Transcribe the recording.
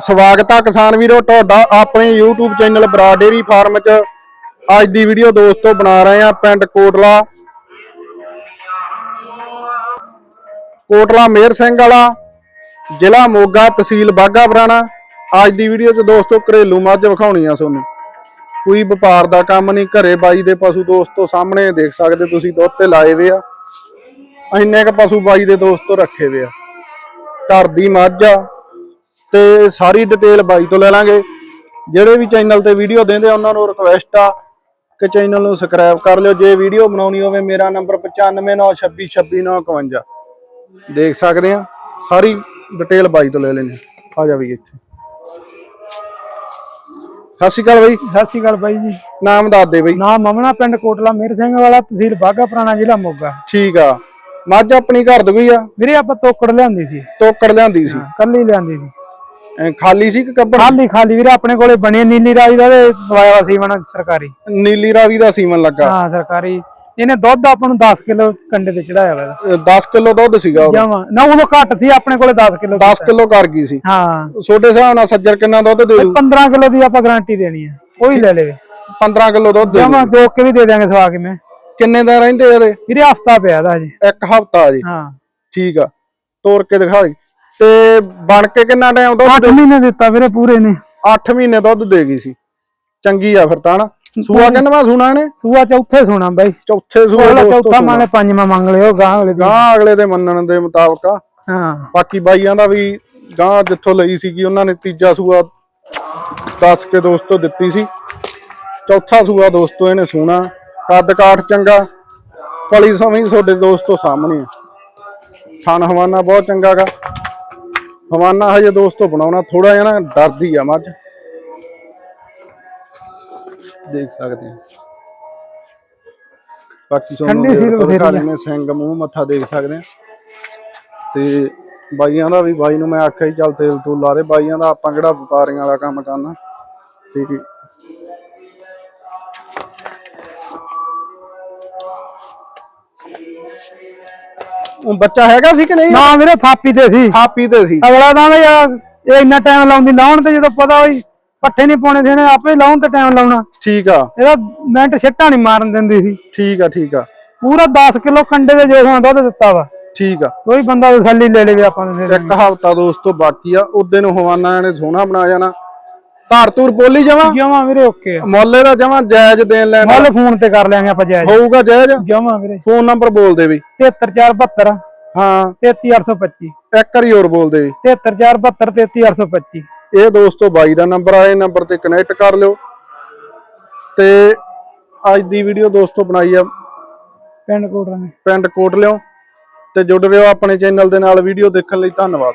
ਸਵਾਗਤ ਆ ਕਿਸਾਨ ਵੀਰੋ, ਤੁਹਾਡਾ ਆਪਣੇ YouTube ਚੈਨਲ ਬਰਾ ਡੇਰੀ ਫਾਰਮ 'ਚ। ਅੱਜ ਦੀ ਵੀਡੀਓ ਦੋਸਤੋ ਬਣਾ ਰਹੇ ਆ ਪਿੰਡ ਕੋਟਲਾ। ਕੋਟਲਾ ਮੇਰ ਸਿੰਘ ਵਾਲਾ, ਜ਼ਿਲ੍ਹਾ ਮੋਗਾ ਤਹਿਸੀਲ ਬਾਗਾ ਪੁਰਾਣਾ। ਅੱਜ ਦੀ ਵੀਡੀਓ 'ਚ ਦੋਸਤੋ ਘਰੇਲੂ ਮੱਝ ਵਿਖਾਉਣੀ ਆ ਤੁਹਾਨੂੰ। ਕੋਈ ਵਪਾਰ ਦਾ ਕੰਮ ਨਹੀਂ, ਘਰੇ ਬਾਈ ਦੇ ਪਸ਼ੂ ਦੋਸਤੋ ਸਾਹਮਣੇ ਦੇਖ ਸਕਦੇ ਤੁਸੀਂ, ਦੁੱਧ ਤੇ ਲਾਏ ਵੇ ਆ। ਇੰਨੇ ਕ ਪਸ਼ੂ ਬਾਈ ਦੇ ਦੋਸਤੋ ਰੱਖੇ ਵੇ ਆ। ਘਰ ਦੀ ਮੱਝ ਆ ਤੇ ਸਾਰੀ ਡਿਟੇਲ ਬਾਈ ਤੋਂ ਲੈ ਲਾਂਗੇ। ਜਿਹੜੇ ਵੀ ਚੈਨਲ ਤੇ ਵੀਡੀਓ ਦਿੰਦੇ ਉਹਨਾਂ ਨੂੰ ਰਿਕਵੈਸਟ ਆ ਕਿ ਚੈਨਲ ਨੂੰ ਸਬਸਕ੍ਰਾਈਬ ਕਰ ਲਿਓ। ਜੇ ਵੀਡੀਓ ਬਣਾਉਣੀ ਹੋਵੇ ਮੇਰਾ ਨੰਬਰ 9596262651 ਦੇਖ ਸਕਦੇ ਆ ਸਾਰੀ ਡਿਟੇਲ ਬਾਈ ਤੋਂ ਲੈ ਲੈਣੇ ਆ। ਜਾ ਵੀ ਇੱਥੇ। ਸਤਿ ਸ਼੍ਰੀ ਅਕਾਲ ਬਾਈ। ਸਤਿ ਸ਼੍ਰੀ ਅਕਾਲ ਬਾਈ ਜੀ। ਨਾਮ ਦੱਸ ਦੇ ਬਾਈ। ਨਾਮ ਮਮਨਾ ਪਿੰਡ ਕੋਟਲਾ ਮੇਰ ਸਿੰਘ ਵਾਲਾ ਤਹਿਸੀਲ ਬਾਗਾ ਪੁਰਾਣਾ ਜ਼ਿਲ੍ਹਾ ਮੋਗਾ। ਠੀਕ ਆ। ਮੱਝ ਆਪਣੀ ਘਰ ਦੀ ਆ? ਵੀਰੇ ਆਪਾਂ ਤੋਕੜ ਲਿਆਂਦੀ ਸੀ। ਤੋਕੜ ਲਿਆਂਦੀ ਸੀ। ਕੱਲੀ ਲਿਆਂਦੀ ਸੀ। ਖਾਲੀ ਸੀ ਕਿ ਕੱਬੜ? ਖਾਲੀ ਖਾਲੀ ਵੀਰੇ ਆਪਣੇ ਕੋਲੇ ਬਣੀ ਨੀਲੀ ਰਾਜ ਦਾ ਤੇ ਦਵਾਇਆ ਸੀ ਮਨ ਸਰਕਾਰੀ। ਨੀਲੀ ਰਾਵੀ ਦਾ ਸੀਮਨ ਲੱਗਾ। ਹਾਂ ਸਰਕਾਰੀ। ਇਹਨੇ ਦੁੱਧ ਆਪਾਂ ਨੂੰ 10 ਕਿਲੋ ਕੰਡੇ ਤੇ ਚੜਾਇਆ ਵਾ ਇਹਦਾ 10 ਕਿਲੋ ਦੁੱਧ ਸੀਗਾ ਉਹ ਜਮਾ। ਨਾ ਉਦੋਂ ਘੱਟ ਸੀ ਆਪਣੇ ਕੋਲੇ 10 ਕਿਲੋ 10 ਕਿਲੋ ਕਰ ਗਈ ਸੀ। ਹਾਂ। ਛੋਟੇ ਹਿਸਾਬ ਨਾਲ ਸੱਜਰ ਕਿੰਨਾ ਦੁੱਧ ਦੇ ਦੂ 15 ਕਿਲੋ ਦੀ ਆਪਾਂ ਗਾਰੰਟੀ ਦੇਣੀ ਹੈ ਕੋਈ ਲੈ ਲਵੇ। 15 ਕਿਲੋ ਦੁੱਧ ਦੇ ਦੂ ਕੇ ਵੀ ਦੇ ਦਿਆਂਗੇ ਸਵਾ ਕੇ ਮੈਂ। ਕਿੰਨੇ ਦਿਨ ਰਹਿੰਦੇ ਇਹਦੇ? ਵੀਰੇ ਹਫਤਾ ਪਿਆ ਦਾ ਜੀ ਇੱਕ ਹਫਤਾ ਜੀ। ਹਾਂ। ਠੀਕ ਆ। ਤੋੜ ਕੇ ਦਿਖਾ ਦੇ। ਤੇ ਬਣ ਕੇ ਕਿੰਨਾ ਟਾਈਮ ਦੁੱਧ 8 ਮਹੀਨੇ ਦਿੱਤਾ ਵੀਰੇ ਪੂਰੇ ਨੇ। 8 ਮਹੀਨੇ ਦੁੱਧ ਦੇ ਗਈ ਸੀ। ਚੰਗੀ ਆ ਫਿਰ ਤਾਂ ਨਾ। ਸੂਆ ਕਿੰਨਵਾ ਸੁਣਾ ਇਹਨੇ? ਸੂਆ ਚੌਥੇ ਸੋਣਾ ਬਾਈ। ਚੌਥੇ ਸੂਆ ਚੌਥਾ ਮੰਨ ਪੰਜਵਾਂ ਮੰਗ ਲਿਓ ਗਾਂ ਵਾਲੇ ਦੀ। ਗਾਂ ਅਗਲੇ ਦੇ ਮੰਨਣ ਦੇ ਮੁਤਾਬਕ ਆ। ਹਾਂ। ਬਾਕੀ ਬਾਈਆਂ ਦਾ ਵੀ ਗਾਂ ਜਿੱਥੋਂ ਲਈ ਸੀਗੀ ਉਹਨਾਂ ਨੇ ਤੀਜਾ ਸੂਆ ਦੱਸ ਕੇ ਦੋਸਤੋ ਦਿੱਤੀ ਸੀ। ਚੌਥਾ ਸੂਆ ਦੋਸਤੋ ਇਹਨੇ ਸੋਨਾ ਕੱਦ ਕਾਠ ਚੰਗਾ। ਪਲੀ ਸਮੇਂ ਤੁਹਾਡੇ ਦੋਸਤੋ ਸਾਹਮਣੇ ਥਣ ਹਵਾਨਾ ਬਹੁਤ ਚੰਗਾ ਗਾ। ਹਵਾਨਾ ਹਜੇ ਦੋਸਤੋ ਬਣਾਉਣਾ ਥੋੜਾ ਜਿਹਾ ਨਾ ਡਰਦੀ ਆ ਮੱਝ। ਦੇਖ ਸਕਦੇ ਆ। ਬਾਕੀ ਤੁਹਾਨੂੰ ਠੰਡੀ ਸੀਲ ਬਥੇਰੀ ਆ। ਦਿਖਾ ਨੇ ਸਿੰਘ ਮੂੰਹ ਮੱਥਾ ਦੇਖ ਸਕਦੇ ਆ। ਤੇ ਬਾਈਆਂ ਦਾ ਵੀ ਬਾਈ ਨੂੰ ਮੈਂ ਆਖਿਆ ਹੀ ਚੱਲ ਤੇਲ ਤੂਲ ਲਾ ਦੇ। ਬਾਈਆਂ ਦਾ ਆਪਾਂ ਕਿਹੜਾ ਵਪਾਰੀਆਂ ਵਾਲਾ ਕੰਮ ਕਰਨਾ। ਠੀਕ ਉਹ ਬੱਚਾ ਹੈਗਾ ਸੀ ਕਿ ਨਹੀਂ? ਨਾ ਵੀਰੇ ਥਾਪੀ ਤੇ ਸੀ। ਥਾਪੀ ਤੇ ਸੀ। ਅਗਲਾ ਤਾਂ ਇਹ ਇੰਨਾ ਟਾਈਮ ਲਾਉਂਦੀ ਲਾਉਣ ਤੇ ਜਦੋਂ ਪਤਾ ਹੋਈ ਪੱਠੇ ਨਹੀਂ ਪਾਉਣੇ ਸੀ ਇਹਨੇ ਆਪੇ ਲਾਉਣ ਤੇ ਟਾਈਮ ਲਾਉਣਾ। ਠੀਕ ਆ। ਇਹਦਾ ਮਿੰਟ ਛਿੱਟਾ ਨਹੀਂ ਮਾਰਨ ਦਿੰਦੀ ਸੀ। ਠੀਕ ਆ ਠੀਕ ਆ। ਪੂਰਾ 10 ਕਿਲੋ ਕੰਡੇ ਦੇ ਜੇਸਾਂ ਦੁੱਧ ਦਿੱਤਾ ਵਾ। ਠੀਕ ਆ। ਕੋਈ ਬੰਦਾ ਤਸੱਲੀ ਲੈ ਲਵੇ ਆਪਾਂ ਨੂੰ। ਇੱਕ ਹਫ਼ਤਾ ਦੋਸਤੋ ਬਾਕੀ ਆ ਉਹਦੇ ਨੂੰ ਹਵਾਨਾ ਨੇ ਸੋਹਣਾ ਬਣਾ ਜਾਣਾ। ਧਾਰ ਧੂਰ ਬੋਲੀ ਜਾਵਾਂ? ਜਮਾਂ ਵੀਰੇ ਓਕੇ ਆ ਮੁੱਲ ਦਾ ਜਮਾਂ ਜਾਇਜ਼ ਦੇਣ ਲੈਣ ਮੁੱਲ ਫੋਨ ਤੇ ਕਰ ਲਿਆਂਗੇ ਆਪਾਂ ਜਾਇਜ਼। ਹੋਊਗਾ ਜਾਇਜ਼? ਜਮਾਂ ਵੀਰੇ। ਫੋਨ ਨੰਬਰ ਬੋਲ ਦੇ ਵੀ। 73472 ਹਾਂ। 33825 ਇੱਕ ਵਾਰੀ ਹੋਰ ਬੋਲ ਦੇ ਵੀ। 73472 33825 ਇਹ ਦੋਸਤੋ ਬਾਈ ਦਾ ਨੰਬਰ ਆ ਇਹ ਨੰਬਰ ਤੇ ਕਨੈਕਟ ਕਰ ਲਿਓ। ਤੇ ਅੱਜ ਦੀ ਵੀਡੀਓ ਦੋਸਤੋ ਬਣਾਈ ਆ। ਪਿੰਡ ਕੋਟਰਾ ਨੇ ਪਿੰਡ ਕੋਟ ਲਿਓ। ਤੇ ਜੁੜ ਰਿਓ ਆਪਣੇ ਚੈਨਲ ਦੇ ਨਾਲ। ਵੀਡੀਓ ਦੇਖਣ ਲਈ ਧੰਨਵਾਦ।